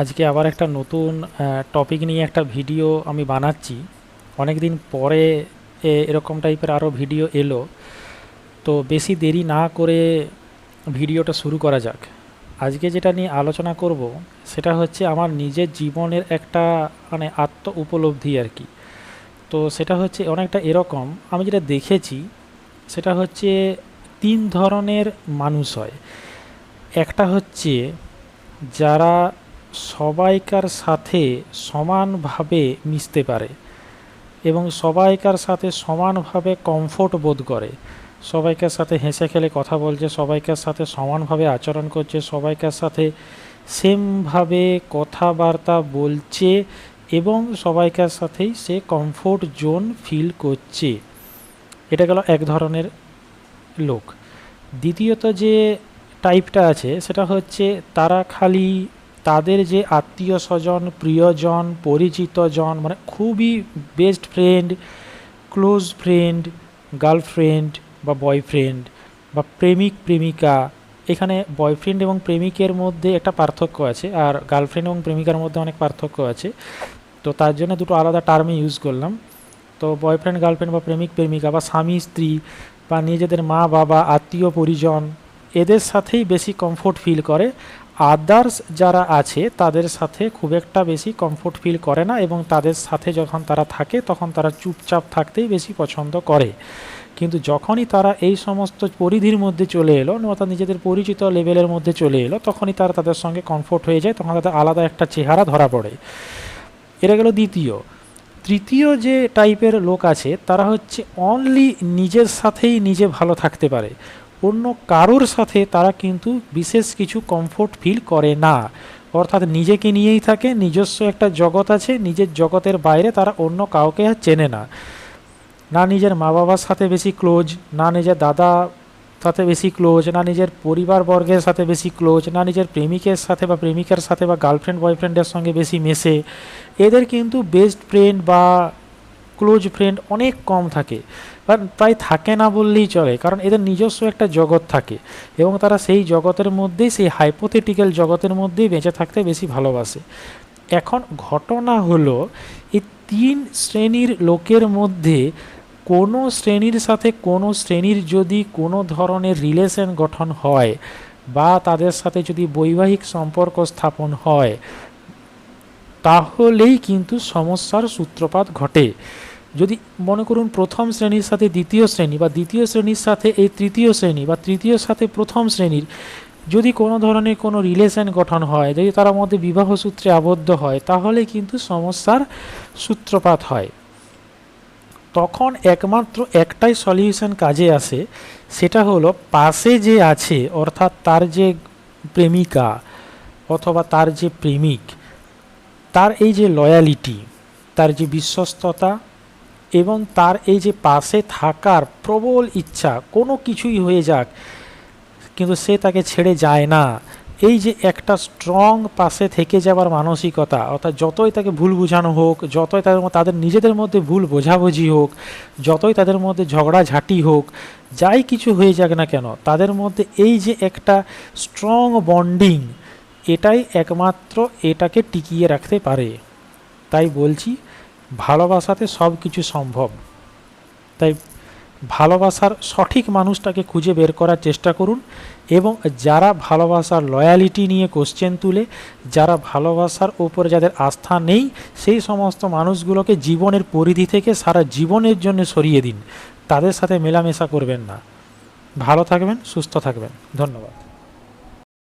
আজকে আবার একটা নতুন টপিক নিয়ে একটা ভিডিও আমি বানাচ্ছি। অনেক দিন পরে এরকম টাইপের আরও ভিডিও এলো। তো বেশি দেরি না করে ভিডিওটা শুরু করা যাক। আজকে যেটা নিয়ে আলোচনা করব, সেটা হচ্ছে আমার নিজের জীবনের একটা মানে আত্ম উপলব্ধি আর কি। তো সেটা হচ্ছে অনেকটা এরকম, আমি যেটা দেখেছি, সেটা হচ্ছে তিন ধরনের মানুষ হয়। একটা হচ্ছে যারা সবাইকার সাথে সমানভাবে মিশতে পারে এবং সবাইকার সাথে সমানভাবে কমফোর্ট বোধ করে। সবাইকার সাথে হেসে খেলে কথা বলছে, সবাইকার সাথে সমানভাবে আচরণ করছে, সবাইকার সাথে সেমভাবে কথাবার্তা বলছে এবং সবাইকার সাথেই সে কমফোর্ট জোন ফিল করছে। এটা গেল এক ধরনের লোক। দ্বিতীয়ত যে টাইপটা আছে, সেটা হচ্ছে তারা খালি তাদের যে আত্মীয় স্বজন, প্রিয়জন, পরিচিতজন মানে খুবই best friend close friend girlfriend বা বয়ফ্রেন্ড বা প্রেমিক, প্রেমিকা, এখানে বয়ফ্রেন্ড এবং প্রেমিকের মধ্যে একটা পার্থক্য আছে আর গার্লফ্রেন্ড এবং প্রেমিকার মধ্যে অনেক পার্থক্য আছে। তো তার জন্য দুটো আলাদা টার্মে ইউজ করলাম। তো বয়ফ্রেন্ড গার্লফ্রেন্ড বা প্রেমিক, প্রেমিকা বা স্বামী, স্ত্রী বা নিজেদের মা, বাবা, আত্মীয়, পরিজন এদের সাথেই বেশি কমফোর্ট ফিল করে। আদার্স যারা আছে, তাদের সাথে খুব একটা বেশি কমফোর্ট ফিল করে না এবং তাদের সাথে যখন তারা থাকে, তখন তারা চুপচাপ থাকতেই বেশি পছন্দ করে। কিন্তু যখনই তারা এই সমস্ত পরিধির মধ্যে চলে এলো, অর্থাৎ নিজেদের পরিচিত লেভেলের মধ্যে চলে এলো, তখনই তারা তাদের সঙ্গে কমফোর্ট হয়ে যায়, তখন তাদের আলাদা একটা চেহারা ধরা পড়ে। এটা গেল দ্বিতীয়। তৃতীয় যে টাইপের লোক আছে, তারা হচ্ছে অনলি নিজের সাথেই নিজে ভালো থাকতে পারে। অন্য কারোর সাথে তারা কিন্তু বিশেষ কিছু কমফোর্ট ফিল করে না। অর্থাৎ নিজেকে নিয়েই থাকে, নিজস্ব একটা জগৎ আছে, নিজের জগতের বাইরে তারা অন্য কাউকে আর চেনে না। না নিজের মা বাবার সাথে বেশি ক্লোজ না নিজের দাদা সাথে বেশি ক্লোজ না নিজের পরিবারবর্গের সাথে বেশি ক্লোজ না নিজের প্রেমিকের সাথে বা প্রেমিকার সাথে বা গার্লফ্রেন্ড বয়ফ্রেন্ডের সঙ্গে বেশি মেশে। এদের কিন্তু বেস্ট ফ্রেন্ড বা ক্লোজ ফ্রেন্ড অনেক কম থাকে। বা প্রায় থাকে না বললেই চলে, কারণ এদের নিজস্ব একটা জগৎ থাকে এবং তারা সেই জগতের মধ্যেই, সেই হাইপোথেটিক্যাল জগতের মধ্যেই বেঁচে থাকতে বেশি ভালোবাসে। এখন ঘটনা হলো, এই তিন শ্রেণির লোকের মধ্যে কোনো শ্রেণির সাথে কোনো শ্রেণির যদি কোনো ধরনের রিলেশন গঠন হয় বা তাদের সাথে যদি বৈবাহিক সম্পর্ক স্থাপন হয়, তাহলেই কিন্তু সমস্যার সূত্রপাত ঘটে। যদি মনে করুন প্রথম শ্রেণির সাথে দ্বিতীয় শ্রেণি বা দ্বিতীয় শ্রেণির সাথে এই তৃতীয় শ্রেণি বা তৃতীয় সাথে প্রথম শ্রেণির যদি কোনো ধরনের কোনো রিলেশন গঠন হয়, যদি তার মধ্যে বিবাহ সূত্রে আবদ্ধ হয়, তাহলে কিন্তু সমস্যার সূত্রপাত হয়। তখন একমাত্র একটাই সলিউশন কাজে আসে, সেটা হলো পাশে যে আছে, অর্থাৎ তার যে প্রেমিকা অথবা তার যে প্রেমিক, তার এই যে লয়ালিটি তার যে বিশ্বস্ততা এবং তার এই যে পাশে থাকার প্রবল ইচ্ছা, কোনো কিছুই হয়ে যাক, কিন্তু সে তাকে ছেড়ে যায় না। এই যে একটা স্ট্রং পাশে থেকে যাবার মানসিকতা, অর্থাৎ যতই তাকে ভুল বোঝানো হোক, যতই তাদের তাদের নিজেদের মধ্যে ভুল বোঝাবুঝি হোক, যতই তাদের মধ্যে ঝগড়াঝাটি হোক, যাই কিছু হয়ে যাক না কেন, তাদের মধ্যে এই যে একটা স্ট্রং বন্ডিং এটাই একমাত্র এটাকে টিকিয়ে রাখতে পারে। তাই বলছি ভালোবাসাতে সব কিছু সম্ভব। তাই ভালোবাসার সঠিক মানুষটাকে খুঁজে বের করার চেষ্টা করুন এবং যারা ভালোবাসার লয়ালিটি নিয়ে কোশ্চেন তুলে, যারা ভালোবাসার ওপরে যাদের আস্থা নেই, সেই সমস্ত মানুষগুলোকে জীবনের পরিধি থেকে সারা জীবনের জন্য সরিয়ে দিন। তাদের সাথে মেলামেশা করবেন না। ভালো থাকবেন, সুস্থ থাকবেন। ধন্যবাদ।